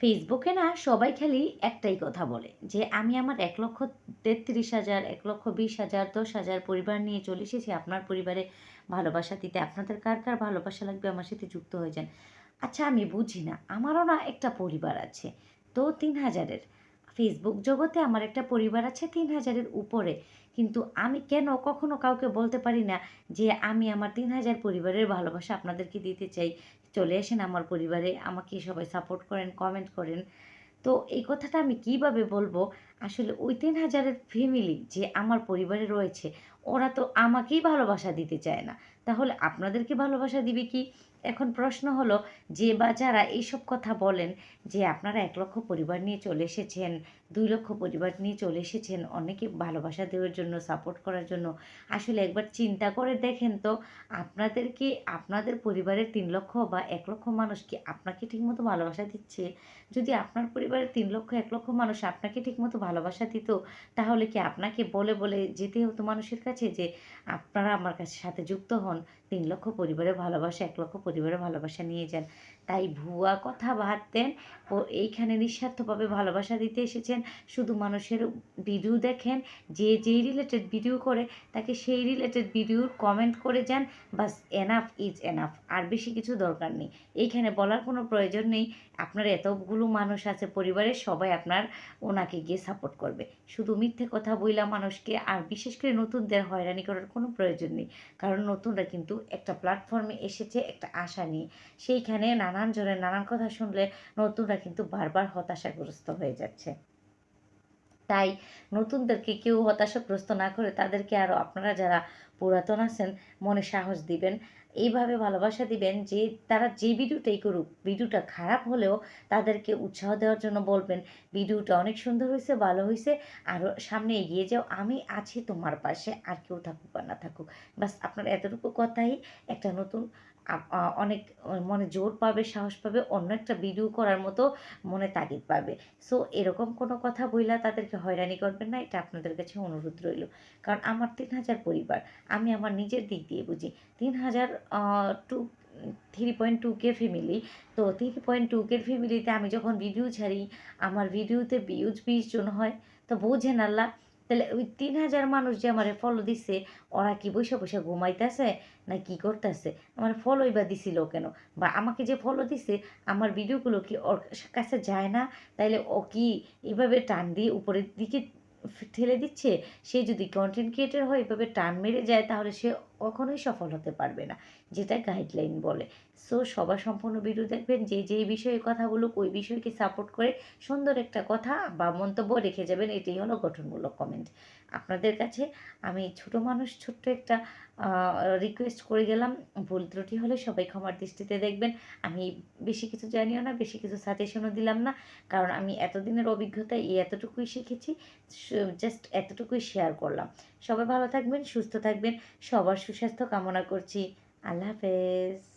ফেসবুকে না সবাই খালি একটাই কথা বলে, যে আমি আমার এক লক্ষ তেত্রিশ হাজার, এক লক্ষ বিশ হাজার, দশ হাজার পরিবার নিয়ে চলে এসেছি, আপনার পরিবারে ভালোবাসা দিতে আপনাদের কার কার ভালোবাসা লাগবে আমার সাথে যুক্ত হয়ে যান। আচ্ছা আমি বুঝি না, আমারও না একটা পরিবার আছে, তো তিন হাজারের। ফেসবুক জগতে আমার একটা পরিবার আছে তিন হাজারের উপরে। কিন্তু আমি কেন কখনো কাউকে বলতে পারি না যে আমি আমার তিন হাজার পরিবারের ভালোবাসা আপনাদেরকে দিতে চাই? চলে আসেন আমার পরিবারে, আমাকে সবাই সাপোর্ট করেন কমেন্ট করেন। তো এই কথাটা আমি কীভাবে বলব? আসলে ওই তিন হাজারের ফ্যামিলি যে আমার পরিবারে রয়েছে ওরা তো আমাকেই ভালোবাসা দিতে চায় না। তাহলে আপনাদেরকে ভালোবাসা দিবে কি? এখন প্রশ্ন হলো, যে বা যারা এইসব কথা বলেন, যে আপনারা এক লক্ষ পরিবার নিয়ে চলে এসেছেন, দুই লক্ষ পরিবার নিয়ে চলে এসেছেন, অনেকে ভালোবাসা দেওয়ার জন্য সাপোর্ট করার জন্য, আসলে একবার চিন্তা করে দেখেন তো আপনাদেরকে আপনাদের পরিবারের তিন লক্ষ বা এক লক্ষ মানুষ কি আপনাকে ঠিকমতো ভালোবাসা দিচ্ছে? যদি আপনার পরিবারের তিন লক্ষ, এক লক্ষ মানুষ আপনাকে ঠিকমতো ভালোবাসা দিত, তাহলে কি আপনাকে বলে বলে যেতে হতো মানুষের কাছে যে আপনারা আমার কাছে সাথে যুক্ত হন, তিন লক্ষ পরিবারের ভালোবাসা, এক লক্ষ পরিবারের ভালোবাসা নিয়ে যান। তাই ভুয়া কথা বাদ দেন ও এইখানে নিঃস্বার্থভাবে ভালোবাসা দিতে এসেছেন। শুধু মানুষের ভিডিও দেখেন, যে যেই রিলেটেড ভিডিও করে, তাকে সেই রিলেটেড ভিডিওর কমেন্ট করে যান, বাস এনাফ ইজ এনাফ আর বেশি কিছু দরকার নেই। এইখানে বলার কোনো প্রয়োজন নেই, আপনার এতগুলো মানুষ আছে, পরিবারের সবাই আপনার ওনাকে গিয়ে সাপোর্ট করবে। শুধু মিথ্যে কথা বইলা মানুষকে, আর বিশেষ করে নতুনদের হয়রানি করার কোনো প্রয়োজন নেই। কারণ নতুনরা কিন্তু একটা প্ল্যাটফর্মে এসেছে, একটা আশা নিয়ে। সেইখানে নানান জনের নানান কথা শুনলে নতুনরা কিন্তু বারবার হতাশাগ্রস্ত হয়ে যাচ্ছে। তাই নতুনদেরকে কেউ হতাশাগ্রস্ত না করে তাদেরকে আরও আপনারা যারা পুরাতন আছেন, মনে সাহস দিবেন। এইভাবে ভালোবাসা দিবেন যে তারা যে ভিডিওটাই করুক, ভিডিওটা খারাপ হলেও তাদেরকে উৎসাহ দেওয়ার জন্য বলবেন, ভিডিওটা অনেক সুন্দর হয়েছে, ভালো হয়েছে আরও সামনে এগিয়ে যাও, আমি আছি তোমার পাশে, আর কেউ থাকুক বা না থাকুক। বাস আপনার এতটুকু কথাই একটা নতুন অনেক মনে জোর পাবে, সাহস পাবে, অন্য একটা ভিডিও করার মতো মনে তাগিদ পাবে। সো এরকম কোনো কথা বইলা তাদেরকে হয়রানি করবেন না, এটা আপনাদের কাছে অনুরোধ রইল। কারণ আমার তিন হাজার পরিবার, আমি আমার নিজের দিক দিয়ে বুঝি। তিন হাজার two three point two K family তো থ্রি পয়েন্ট টু কে ফ্যামিলিতে আমি যখন ভিডিও ছাড়ি, আমার ভিডিওতে ভিউজ বিশ জন হয়, তো বোঝেন আল্লাহ তাহলে ওই তিন হাজার মানুষ যে আমার ফলো দিছে, ওরা কি বৈশা বৈশা ঘুমাইতেছে? না কি করতেছে? আমার ফলোই বা দিছিল কেন? বা আমাকে যে ফলো দিছে, আমার ভিডিওগুলো কি ওর কাছে যায় না? তাইলে ও কি এভাবে টান দিয়ে উপরের দিকে ঠেলে দিচ্ছে? সে যদি কন্টেন্ট ক্রিয়েটার হয়, এভাবে টান মেরে যায়, তাহলে সে কখনোই সফল হতে পারবে না, যেটা গাইডলাইন বলে। সো সবার সম্পূর্ণ ভিডিও দেখবেন, যে যেই বিষয়ে কথা বলুক, ওই বিষয়কে সাপোর্ট করে সুন্দর একটা কথা বা মন্তব্য রেখে যাবেন, এটাই হলো গঠনমূলক কমেন্ট আপনাদের কাছে আমি ছোট মানুষ, ছোট্ট একটা রিকোয়েস্ট করে গেলাম। ভুল ত্রুটি হলে সবাই ক্ষমার দৃষ্টিতে দেখবেন। আমি বেশি কিছু জানিও না, বেশি কিছু সাজেশনও দিলাম না, কারণ আমি এতদিনের অভিজ্ঞতা, এই এতটুকুই শিখেছি জাস্ট এতটুকুই শেয়ার করলাম। সবাই ভালো থাকবেন, সুস্থ থাকবেন, সবার সুস্বাস্থ্য কামনা করছি আল্লাহ হাফেজ